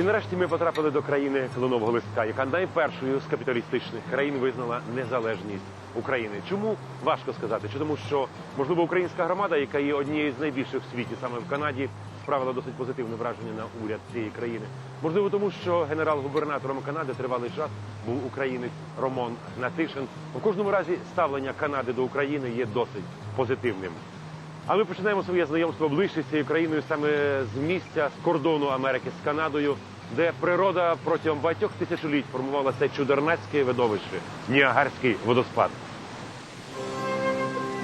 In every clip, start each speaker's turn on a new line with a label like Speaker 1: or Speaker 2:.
Speaker 1: І нарешті ми потрапили до країни кленового листка, яка найпершою з капіталістичних країн визнала незалежність України. Чому важко сказати? Чи тому, що можливо українська громада, яка є однією з найбільших в світі, саме в Канаді, справила досить позитивне враження на уряд цієї країни. Можливо, тому що генерал-губернатором Канади тривалий час був українець Роман Гнатишин. У кожному разі ставлення Канади до України є досить позитивним. А ми починаємо своє знайомство ближче з цією країною саме з місця з кордону Америки з Канадою, де природа протягом багатьох тисячоліть формувала це чудернацьке видовище Ніагарський водоспад.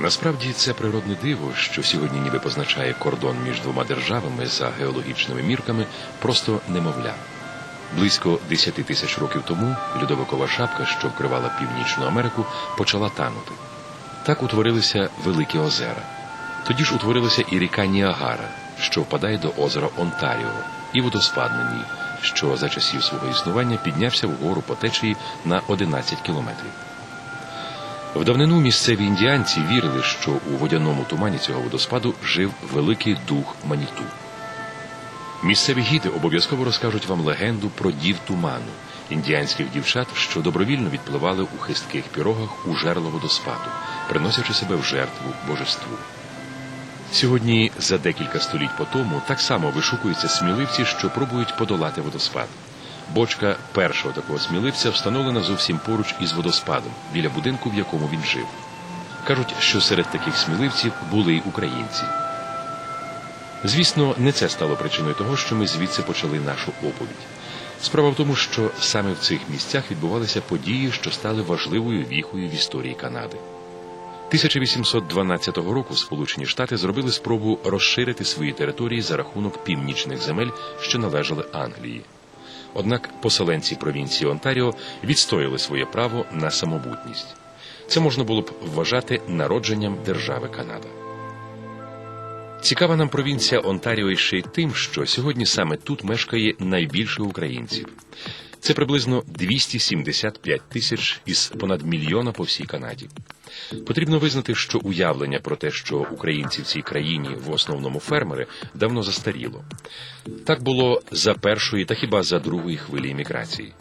Speaker 2: Насправді це природне диво, що сьогодні ніби позначає кордон між двома державами за геологічними мірками, просто немовля. Близько 10 тисяч років тому льодовикова шапка, що вкривала Північну Америку, почала танути. Так утворилися великі озера. Тоді ж утворилася і ріка Ніагара, що впадає до озера Онтаріо, і водоспад на ній, що за часів свого існування піднявся вгору по течії на 11 кілометрів. В давнину місцеві індіанці вірили, що у водяному тумані цього водоспаду жив великий дух Маніту. Місцеві гіди обов'язково розкажуть вам легенду про дів туману, індіанських дівчат, що добровільно відпливали у хистких пірогах у жерло водоспаду, приносячи себе в жертву божеству. Сьогодні, за декілька століть по тому, так само вишукуються сміливці, що пробують подолати водоспад. Бочка першого такого сміливця встановлена зовсім поруч із водоспадом, біля будинку, в якому він жив. Кажуть, що серед таких сміливців були й українці. Звісно, не це стало причиною того, що ми звідси почали нашу оповідь. Справа в тому, що саме в цих місцях відбувалися події, що стали важливою віхою в історії Канади. 1812 року Сполучені Штати зробили спробу розширити свої території за рахунок північних земель, що належали Англії. Однак поселенці провінції Онтаріо відстояли своє право на самобутність. Це можна було б вважати народженням держави Канада. Цікава нам провінція Онтаріо ще й тим, що сьогодні саме тут мешкає найбільше українців. Це приблизно 275 тисяч із понад мільйона по всій Канаді. Потрібно визнати, що уявлення про те, що українці в цій країні в основному фермери, давно застаріло. Так було за першої та хіба за другої хвилі імміграції.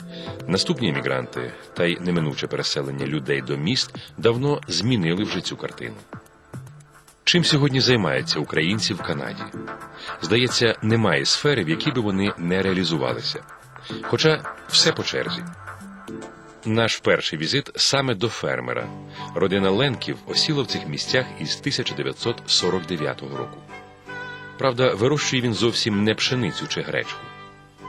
Speaker 2: Наступні іммігранти та й неминуче переселення людей до міст давно змінили вже цю картину. Чим сьогодні займаються українці в Канаді? Здається, немає сфери, в якій би вони не реалізувалися. Хоча все по черзі. Наш перший візит саме до фермера. Родина Ленків осіла в цих місцях із 1949 року. Правда, вирощує він зовсім не пшеницю чи гречку.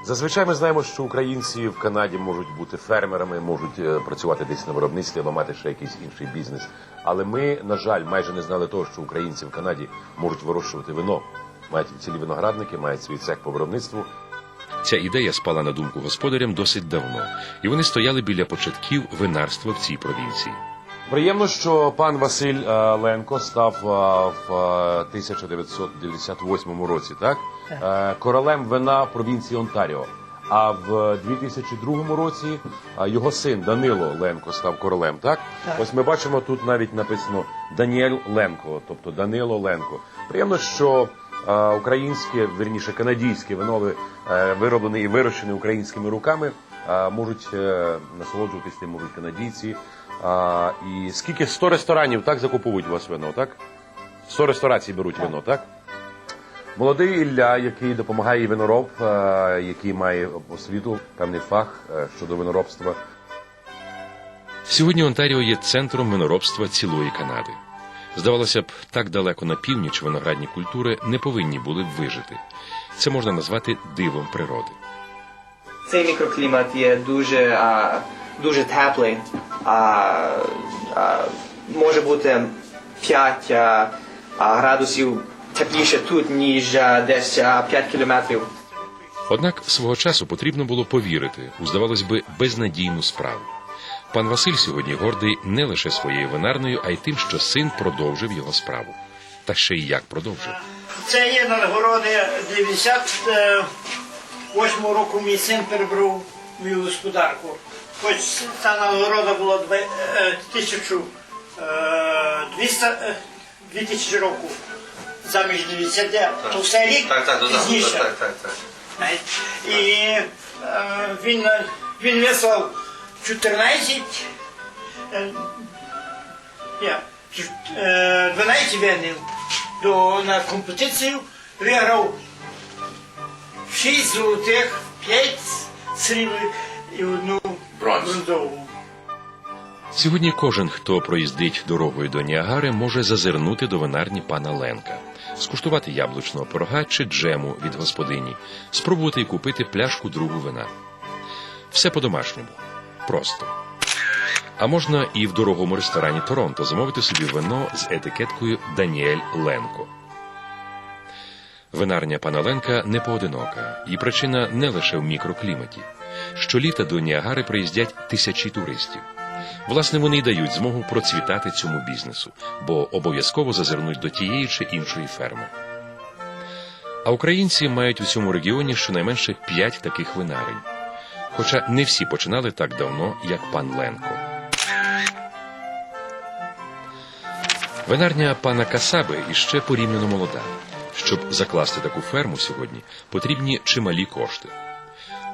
Speaker 1: Зазвичай ми знаємо, що українці в Канаді можуть бути фермерами, можуть е, працювати десь на виробництві або мати ще якийсь інший бізнес. Але ми, на жаль, майже не знали того, що українці в Канаді можуть вирощувати вино. Мають цілі виноградники, мають свій цех по виробництву.
Speaker 2: Ця ідея спала на думку господарям досить давно, і вони стояли біля початків винарства в цій провінції.
Speaker 1: Приємно, що пан Василь е, Ленко став е, в е, 1998 році, так? Е, Королем вина в провінції Онтаріо. А в 2002 році е, його син Данило Ленко став королем, так? Ось ми бачимо тут навіть написано Даніель Ленко, тобто Данило Ленко. Приємно, що е, українське, верніше канадійське вино е, вироблене і вирощене українськими руками, е, можуть е, насолоджуватись тим можуть канадійці. І скільки 100 ресторанів так закуповують у вас вино, так? 100 ресторацій беруть вино, так? Молодий Ілля, який допомагає винороб, який має освіту, певний фах щодо виноробства.
Speaker 2: Сьогодні Онтаріо є центром виноробства цілої Канади. Здавалося б, так далеко на північ виноградні культури не повинні були б вижити. Це можна назвати дивом природи.
Speaker 3: Цей мікроклімат є дуже, а, дуже теплий. А, а, може бути 5 а, градусів тепліше тут, ніж а, десь а, 5 кілометрів.
Speaker 2: Однак свого часу потрібно було повірити у, здавалось би, безнадійну справу. Пан Василь сьогодні гордий не лише своєю винарною, а й тим, що син продовжив його справу. Та ще й як продовжив.
Speaker 4: Це є нагороди 98 року мій син перебрав мою господарку. Хоч та нагорода була две- е, тисячу е, 200 е, 2000 року. Заміж дивіться, де? То все рік
Speaker 5: Так, так,
Speaker 4: пізніше.
Speaker 5: Так, так, так.
Speaker 4: Знаєте, І е, він, він вислав 14 е, я, чу- е, 12 винів до, на компетицію, виграв 6 золотих, 5 срібних і одну
Speaker 6: Бронз.
Speaker 4: бронзову.
Speaker 1: Сьогодні кожен, хто проїздить дорогою до Ніагари, може зазирнути до винарні пана Ленка, скуштувати яблучного пирога чи джему від господині, спробувати і купити пляшку другу вина. Все по-домашньому. Просто. А можна і в дорогому ресторані Торонто замовити собі вино з етикеткою Даніель Ленко. Винарня пана Ленка не поодинока, і причина не лише в мікрокліматі. Щоліта до Ніагари приїздять тисячі туристів. Власне, вони й дають змогу процвітати цьому бізнесу, бо обов'язково зазирнуть до тієї чи іншої ферми. А українці мають у цьому регіоні щонайменше п'ять таких винарень. Хоча не всі починали так давно, як пан Ленко. Винарня пана Касаби іще порівняно молода. Щоб закласти таку ферму сьогодні, потрібні чималі кошти.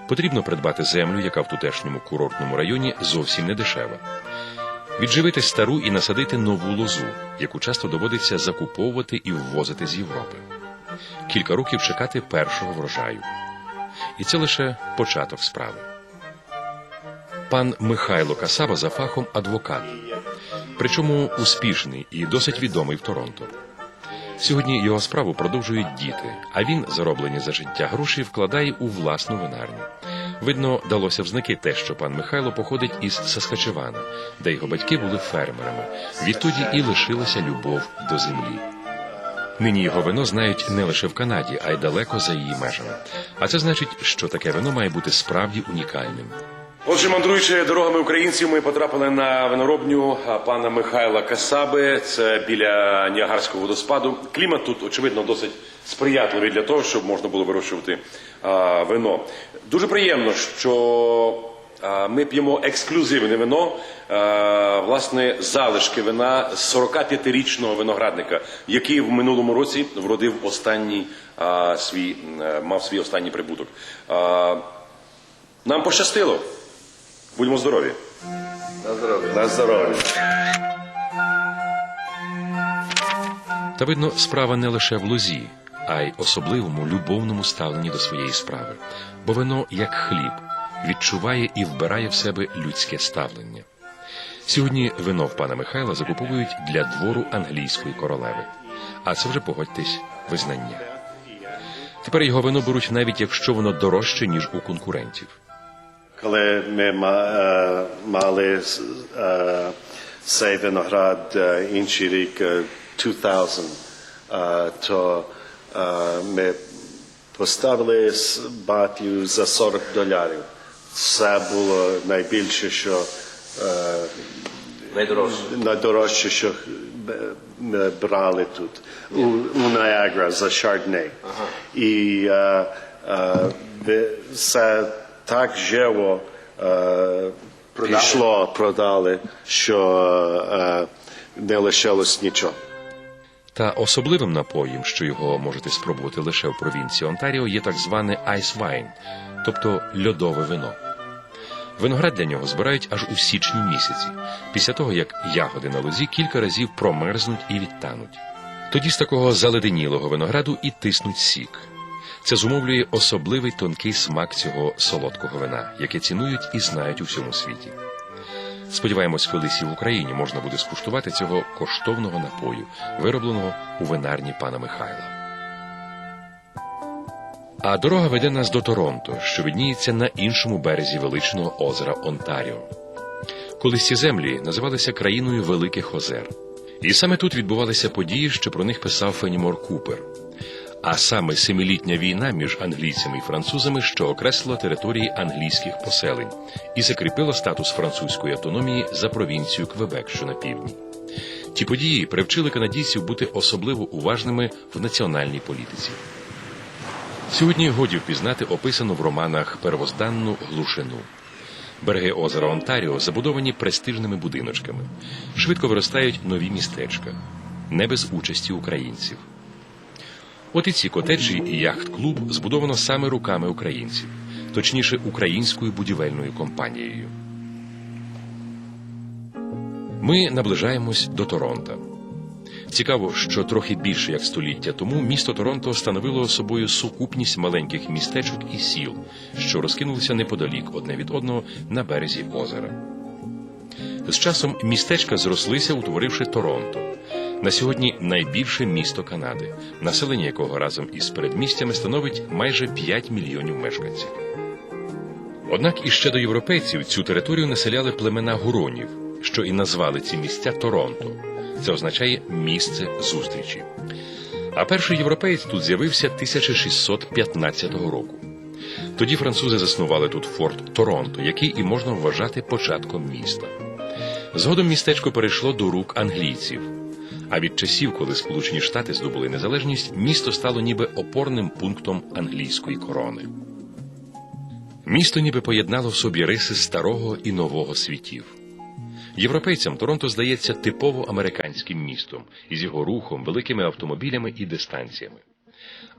Speaker 1: Потрібно придбати землю, яка в тутешньому курортному районі зовсім не дешева. Відживити стару і насадити нову лозу, яку часто доводиться закуповувати і ввозити з Європи. Кілька років чекати першого врожаю. І це лише початок справи. Пан Михайло Касаба за фахом адвокат, причому успішний і досить відомий в Торонто. Сьогодні його справу продовжують діти, а він зароблені за життя гроші вкладає у власну винарню. Видно, далося в знаки те, що пан Михайло походить із Саскачевана, де його батьки були фермерами. Відтоді і лишилася любов до землі. Нині його вино знають не лише в Канаді, а й далеко за її межами. А це значить, що таке вино має бути справді унікальним.
Speaker 6: Отже, мандруючи дорогами українців, ми потрапили на виноробню пана Михайла Касаби. Це біля Ніагарського водоспаду. Клімат тут, очевидно, досить сприятливий для того, щоб можна було вирощувати а, вино. Дуже приємно, що а, ми п'ємо ексклюзивне вино, а, власне, залишки вина з 45-річного виноградника, який в минулому році вродив останній а, свій, е, мав свій останній прибуток. А, нам пощастило. Будьмо здорові. На здоров'я. На здоров'я.
Speaker 1: Та видно, справа не лише в лозі, а й особливому любовному ставленні до своєї справи, бо вино, як хліб, відчуває і вбирає в себе людське ставлення. Сьогодні вино в пана Михайла закуповують для двору англійської королеви, а це вже погодьтесь визнання. Тепер його вино беруть навіть якщо воно дорожче, ніж у конкурентів.
Speaker 7: Коли ми е, мали цей виноград е, інший рік е, 2000, е, то ми поставили батю за 40 доларів. Це було найбільше, що
Speaker 6: Найдорожче.
Speaker 7: найдорожче, що ми брали тут у, у Ниагара за Шардней. І це так живо е, пішло, продали, що е, не лишилось нічого.
Speaker 1: Та особливим напоєм, що його можете спробувати лише в провінції Онтаріо, є так зване ice wine, тобто льодове вино. Виноград для нього збирають аж у січні місяці, після того як ягоди на лозі кілька разів промерзнуть і відтануть. Тоді з такого заледенілого винограду і тиснуть сік. Це зумовлює особливий тонкий смак цього солодкого вина, яке цінують і знають у всьому світі. Сподіваємось, колись і в Україні можна буде скуштувати цього коштовного напою, виробленого у винарні пана Михайла. А дорога веде нас до Торонто, що видніється на іншому березі величного озера Онтаріо. Колись ці землі називалися країною Великих Озер. І саме тут відбувалися події, що про них писав Фенімор Купер. А саме семилітня війна між англійцями і французами, що окреслила території англійських поселень і закріпила статус французької автономії за провінцію Квебек, що на півдні. Ті події привчили канадійців бути особливо уважними в національній політиці. Сьогодні годі впізнати описану в романах первозданну глушину. Береги озера Онтаріо забудовані престижними будиночками. Швидко виростають нові містечка, не без участі українців. От і ці котеджі і яхт-клуб збудовано саме руками українців, точніше, українською будівельною компанією. Ми наближаємось до Торонто. Цікаво, що трохи більше як століття тому місто Торонто становило собою сукупність маленьких містечок і сіл, що розкинулися неподалік одне від одного на березі озера. З часом містечка зрослися, утворивши Торонто. На сьогодні найбільше місто Канади, населення якого разом із передмістями становить майже 5 мільйонів мешканців. Однак іще до європейців цю територію населяли племена гуронів, що і назвали ці місця Торонто. Це означає місце зустрічі. А перший європеєць тут з'явився 1615 року. Тоді французи заснували тут форт Торонто, який і можна вважати початком міста. Згодом містечко перейшло до рук англійців. А від часів, коли Сполучені Штати здобули незалежність, місто стало ніби опорним пунктом англійської корони. Місто ніби поєднало в собі риси старого і нового світів. Європейцям Торонто здається типово американським містом із його рухом, великими автомобілями і дистанціями.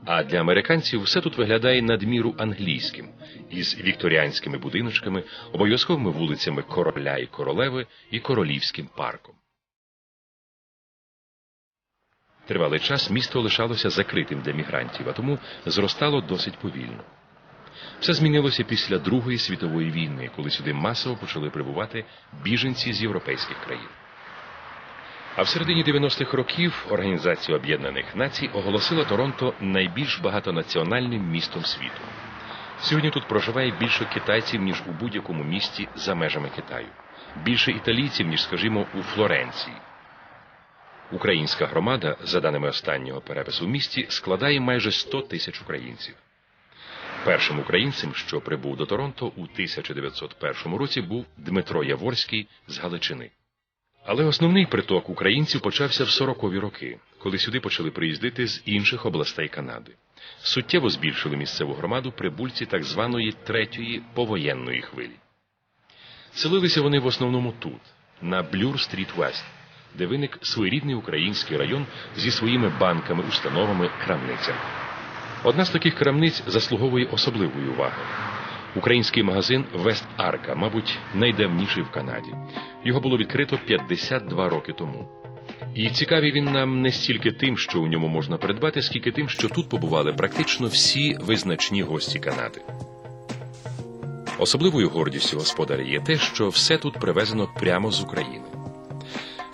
Speaker 1: А для американців все тут виглядає надміру англійським, із вікторіанськими будиночками, обов'язковими вулицями короля і королеви і королівським парком. Тривалий час місто лишалося закритим для мігрантів, а тому зростало досить повільно. Все змінилося після Другої світової війни, коли сюди масово почали прибувати біженці з європейських країн. А в середині 90-х років Організація Об'єднаних Націй оголосила Торонто найбільш багатонаціональним містом світу. Сьогодні тут проживає більше китайців, ніж у будь-якому місті за межами Китаю, більше італійців, ніж, скажімо, у Флоренції. Українська громада, за даними останнього перепису в місті, складає майже 100 тисяч українців. Першим українцем, що прибув до Торонто у 1901 році, був Дмитро Яворський з Галичини. Але основний приток українців почався в 40-ві роки, коли сюди почали приїздити з інших областей Канади. Суттєво збільшили місцеву громаду прибульці так званої третьої повоєнної хвилі. Селилися вони в основному тут, на Блюр-стріт Вест, де виник своєрідний український район зі своїми банками, установами, крамницями. Одна з таких крамниць заслуговує особливої уваги. Український магазин Вест Арка, мабуть, найдавніший в Канаді. Його було відкрито 52 роки тому. І цікавий він нам не стільки тим, що у ньому можна придбати, скільки тим, що тут побували практично всі визначні гості Канади. Особливою гордістю господаря є те, що все тут привезено прямо з України.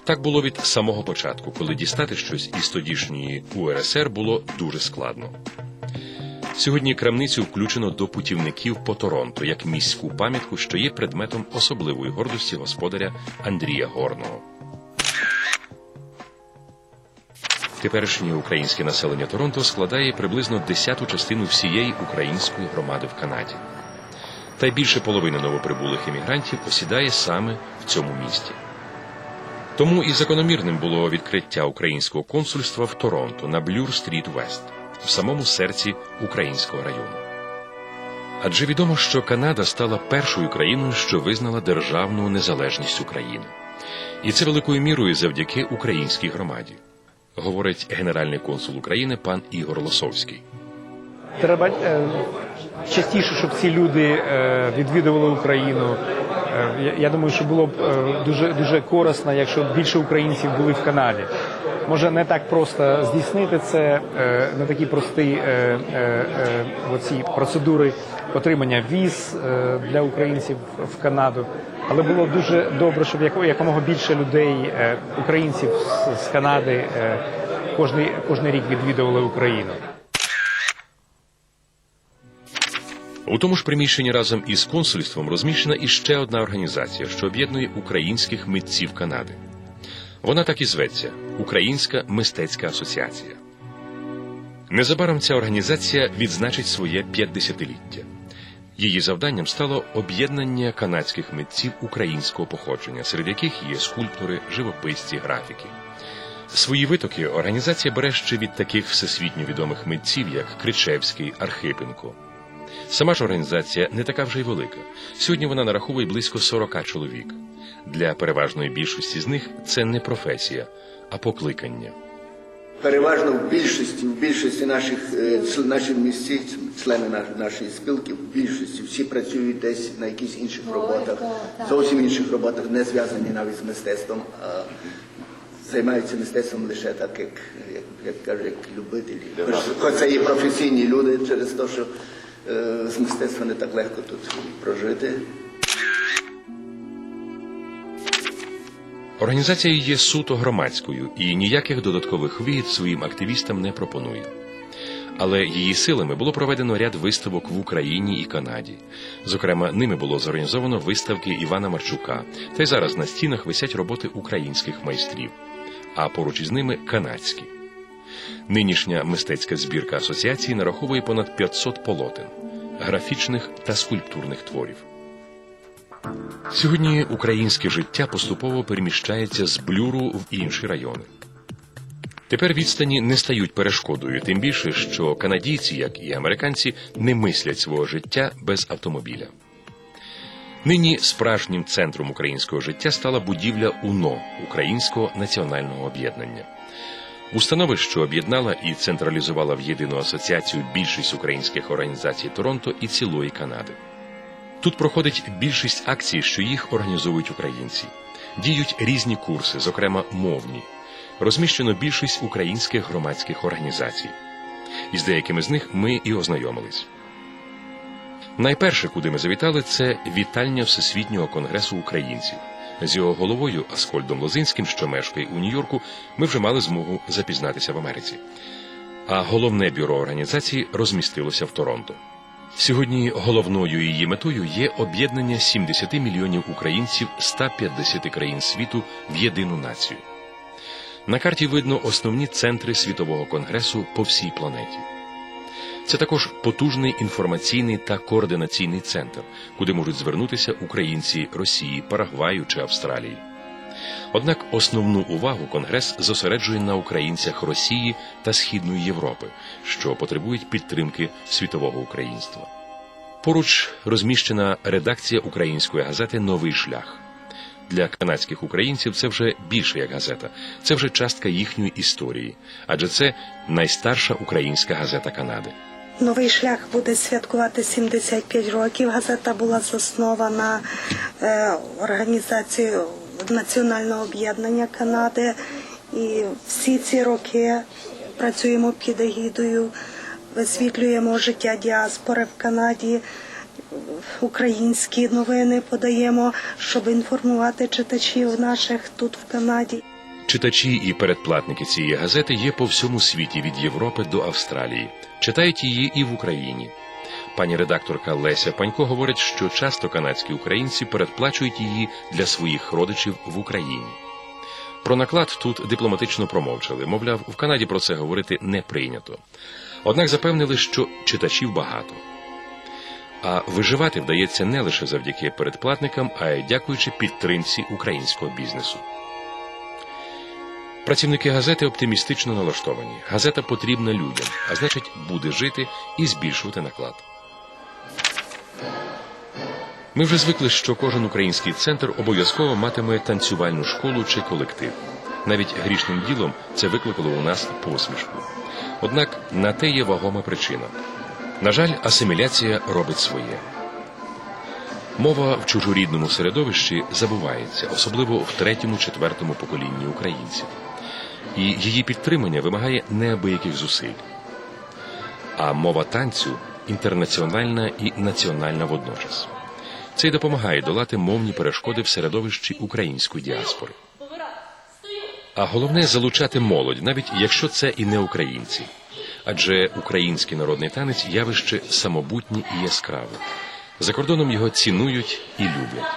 Speaker 1: Так було від самого початку, коли дістати щось із тодішньої УРСР було дуже складно. Сьогодні крамницю включено до путівників по Торонто як міську пам'ятку, що є предметом особливої гордості господаря Андрія Горного. Теперішнє українське населення Торонто складає приблизно десяту частину всієї української громади в Канаді. Та й більше половини новоприбулих іммігрантів осідає саме в цьому місті. Тому і закономірним було відкриття українського консульства в Торонто на Блюр-стріт Вест, в самому серці українського району. Адже відомо, що Канада стала першою країною, що визнала державну незалежність України. І це великою мірою завдяки українській громаді, говорить генеральний консул України пан Ігор Лосовський.
Speaker 8: Треба е, частіше, щоб ці люди е, відвідували Україну. Е, я- думаю, що було б е, дуже дуже корисно, якщо більше українців були в Канаді. Може не так просто здійснити це, не такі прості е, оці процедури отримання віз для українців в Канаду. Але було дуже добре, щоб яко- якомога більше людей, українців з, Канади, кожний, кожний рік відвідували Україну.
Speaker 1: У тому ж приміщенні разом із консульством розміщена іще одна організація, що об'єднує українських митців Канади. Вона так і зветься Українська мистецька асоціація. Незабаром ця організація відзначить своє 50-ліття. Її завданням стало об'єднання канадських митців українського походження, серед яких є скульптори, живописці, графіки. Свої витоки організація бере ще від таких всесвітньо відомих митців, як Кричевський, Архипенко. Сама ж організація не така вже й велика. Сьогодні вона нараховує близько 40 чоловік. Для переважної більшості з них це не професія, а покликання.
Speaker 9: переважно в більшості, в більшості наших е, наших місць, члени наш- нашої спілки, в більшості всі працюють десь на якихось інших роботах, зовсім інших роботах, не зв'язані навіть з мистецтвом, а займаються мистецтвом лише так, як, як, як кажуть, як любителі. Хоч, це є професійні люди через те, що з мистецтва не так легко тут прожити.
Speaker 1: Організація є суто громадською і ніяких додаткових вигід своїм активістам не пропонує. Але її силами було проведено ряд виставок в Україні і Канаді. Зокрема, ними було зорганізовано виставки Івана Марчука, та й зараз на стінах висять роботи українських майстрів, а поруч із ними канадські. Нинішня мистецька збірка асоціації нараховує понад 500 полотен, графічних та скульптурних творів. Сьогодні українське життя поступово переміщається з блюру в інші райони. Тепер відстані не стають перешкодою, тим більше, що канадійці, як і американці, не мислять свого життя без автомобіля. Нині справжнім центром українського життя стала будівля УНО Українського національного об'єднання. Установи, що об'єднала і централізувала в єдину асоціацію більшість українських організацій Торонто і цілої Канади. Тут проходить більшість акцій, що їх організовують українці. Діють різні курси, зокрема мовні. Розміщено більшість українських громадських організацій. Із деякими з них ми і ознайомились. Найперше, куди ми завітали, це вітальня Всесвітнього конгресу українців. З його головою Аскольдом Лозинським, що мешкає у Нью-Йорку, ми вже мали змогу запізнатися в Америці. А головне бюро організації розмістилося в Торонто. Сьогодні головною її метою є об'єднання 70 мільйонів українців 150 країн світу в єдину націю. На карті видно основні центри світового конгресу по всій планеті. Це також потужний інформаційний та координаційний центр, куди можуть звернутися українці Росії, Парагваю чи Австралії. Однак основну увагу Конгрес зосереджує на українцях Росії та Східної Європи, що потребують підтримки світового українства. Поруч розміщена редакція української газети Новий шлях. Для канадських українців це вже більше як газета, це вже частка їхньої історії, адже це найстарша українська газета Канади.
Speaker 10: Новий шлях буде святкувати 75 років. Газета була заснована е, організацією Національного об'єднання Канади. І всі ці роки працюємо під егідою, висвітлюємо життя діаспори в Канаді. Українські новини подаємо, щоб інформувати читачів наших тут в Канаді.
Speaker 1: Читачі і передплатники цієї газети є по всьому світі від Європи до Австралії. Читають її і в Україні. Пані редакторка Леся Панько говорить, що часто канадські українці передплачують її для своїх родичів в Україні. Про наклад тут дипломатично промовчали. Мовляв, в Канаді про це говорити не прийнято. Однак запевнили, що читачів багато. А виживати вдається не лише завдяки передплатникам, а й дякуючи підтримці українського бізнесу. Працівники газети оптимістично налаштовані. Газета потрібна людям, а значить, буде жити і збільшувати наклад. Ми вже звикли, що кожен український центр обов'язково матиме танцювальну школу чи колектив. Навіть грішним ділом це викликало у нас посмішку. Однак на те є вагома причина. На жаль, асиміляція робить своє. Мова в чужорідному середовищі забувається, особливо в третьому-четвертому поколінні українців. І її підтримання вимагає неабияких зусиль. А мова танцю інтернаціональна і національна водночас. Це й допомагає долати мовні перешкоди в середовищі української діаспори. А головне залучати молодь, навіть якщо це і не українці. Адже український народний танець явище самобутнє і яскраве. За кордоном його цінують і люблять.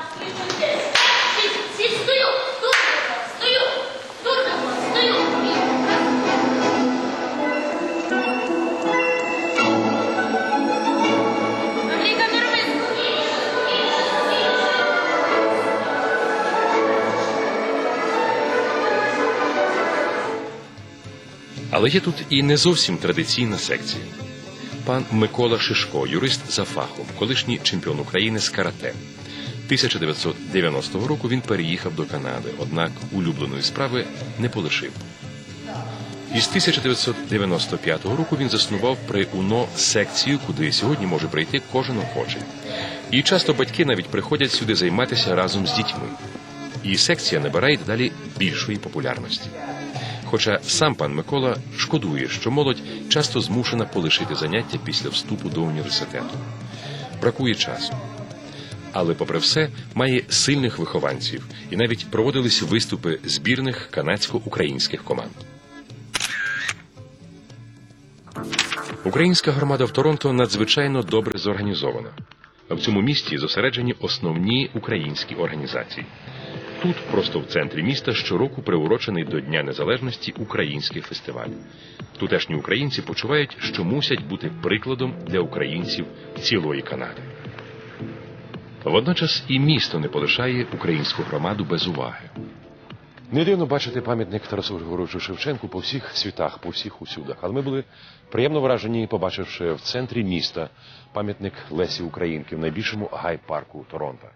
Speaker 1: Але є тут і не зовсім традиційна секція. Пан Микола Шишко, юрист за фахом, колишній чемпіон України з карате. 1990 року він переїхав до Канади, однак улюбленої справи не полишив. Із 1995 року він заснував при УНО секцію, куди сьогодні може прийти кожен охочий. І часто батьки навіть приходять сюди займатися разом з дітьми. І секція набирає дедалі більшої популярності. Хоча сам пан Микола шкодує, що молодь часто змушена полишити заняття після вступу до університету. Бракує часу. Але, попри все, має сильних вихованців, і навіть проводились виступи збірних канадсько-українських команд. Українська громада в Торонто надзвичайно добре зорганізована. В цьому місті зосереджені основні українські організації. Тут, просто в центрі міста, щороку приурочений до Дня Незалежності український фестиваль. Тутешні українці почувають, що мусять бути прикладом для українців цілої Канади. Водночас і місто не полишає українську громаду без уваги.
Speaker 6: Не дивно бачити пам'ятник Тарасу Григоровичу Шевченку по всіх світах, по всіх усюдах. Але ми були приємно вражені, побачивши в центрі міста пам'ятник Лесі Українки в найбільшому гай-парку Торонто.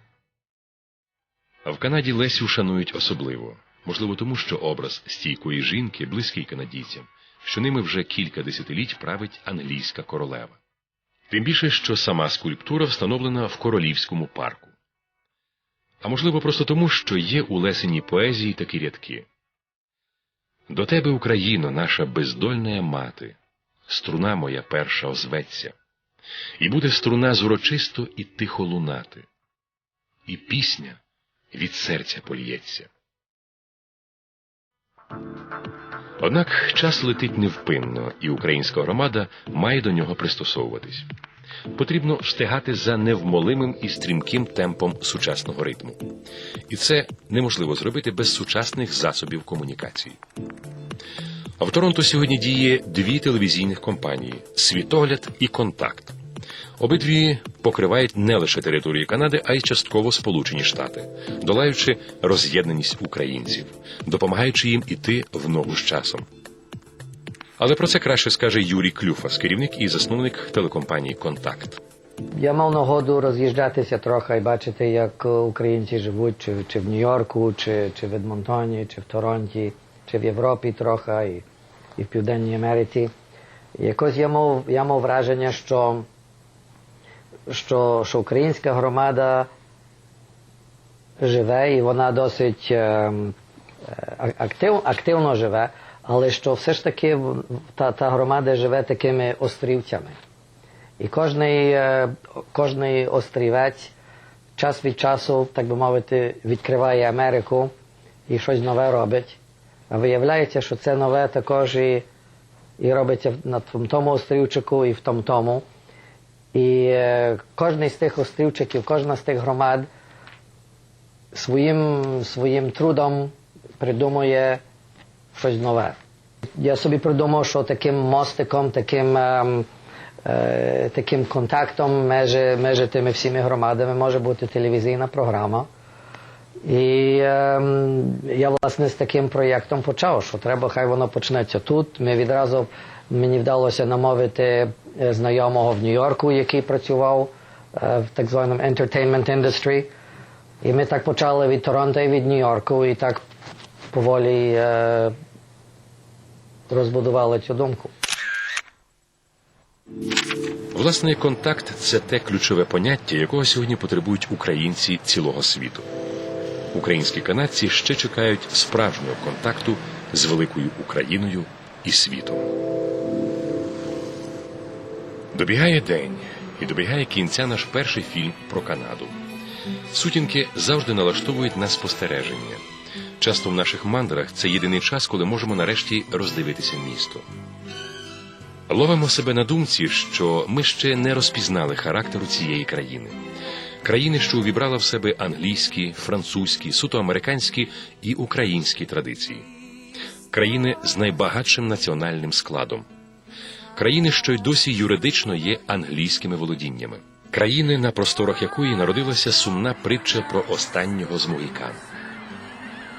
Speaker 1: В Канаді Лесю шанують особливо, можливо, тому що образ стійкої жінки близький канадійцям, що ними вже кілька десятиліть править англійська королева. Тим більше, що сама скульптура встановлена в королівському парку. А можливо, просто тому, що є у Лесеній поезії такі рядки. До тебе, Україно, наша бездольна мати, струна моя перша озветься, і буде струна зурочисто і тихо лунати, і пісня від серця поліється. Однак час летить невпинно, і українська громада має до нього пристосовуватись. Потрібно встигати за невмолимим і стрімким темпом сучасного ритму. І це неможливо зробити без сучасних засобів комунікації. А в Торонто сьогодні діє дві телевізійних компанії Світогляд і Контакт. Обидві покривають не лише територію Канади, а й частково Сполучені Штати, долаючи роз'єднаність українців, допомагаючи їм іти в ногу з часом. Але про це краще скаже Юрій Клюфас, керівник і засновник телекомпанії Контакт.
Speaker 11: Я мав нагоду роз'їжджатися трохи і бачити, як українці живуть чи, чи в Нью-Йорку, чи, чи в Едмонтоні, чи в Торонті, чи в Європі трохи, і, і в Південній Америці. І якось я мав, я мав враження, що, що, що українська громада живе і вона досить е, е, актив, активно живе, але що все ж таки та, та громада живе такими острівцями. І кожний, е, кожний острівець час від часу, так би мовити, відкриває Америку і щось нове робить. А виявляється, що це нове також і, і робиться на тому острівчику і в тому тому. І е, кожний з тих острівчиків, кожна з тих громад своїм, своїм трудом придумує щось нове. Я собі придумав, що таким мостиком, таким, ем, е, таким контактом між, між тими всіми громадами може бути телевізійна програма. І ем, я власне з таким проєктом почав, що треба, хай воно почнеться тут. Ми відразу мені вдалося намовити е, знайомого в Нью-Йорку, який працював е, в так званому entertainment industry. І ми так почали від Торонто і від Нью-Йорку, і так поволі е, розбудували цю думку.
Speaker 1: Власне, контакт це те ключове поняття, якого сьогодні потребують українці цілого світу. Українські канадці ще чекають справжнього контакту з великою Україною і світом. Добігає день і добігає кінця наш перший фільм про Канаду. Сутінки завжди налаштовують на спостереження. Часто в наших мандрах це єдиний час, коли можемо нарешті роздивитися місто. Ловимо себе на думці, що ми ще не розпізнали характеру цієї країни. Країни, що увібрала в себе англійські, французькі, суто американські і українські традиції. Країни з найбагатшим національним складом. Країни, що й досі юридично є англійськими володіннями. Країни, на просторах якої народилася сумна притча про останнього з могікан.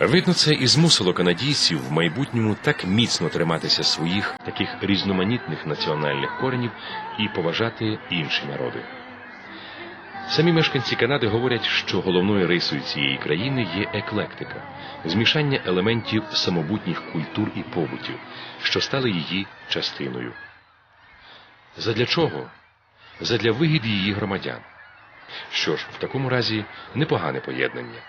Speaker 1: Видно, це і змусило канадійців в майбутньому так міцно триматися своїх таких різноманітних національних коренів і поважати інші народи. Самі мешканці Канади говорять, що головною рисою цієї країни є еклектика, змішання елементів самобутніх культур і побутів, що стали її частиною. Задля чого? Задля вигід її громадян. Що ж, в такому разі непогане поєднання.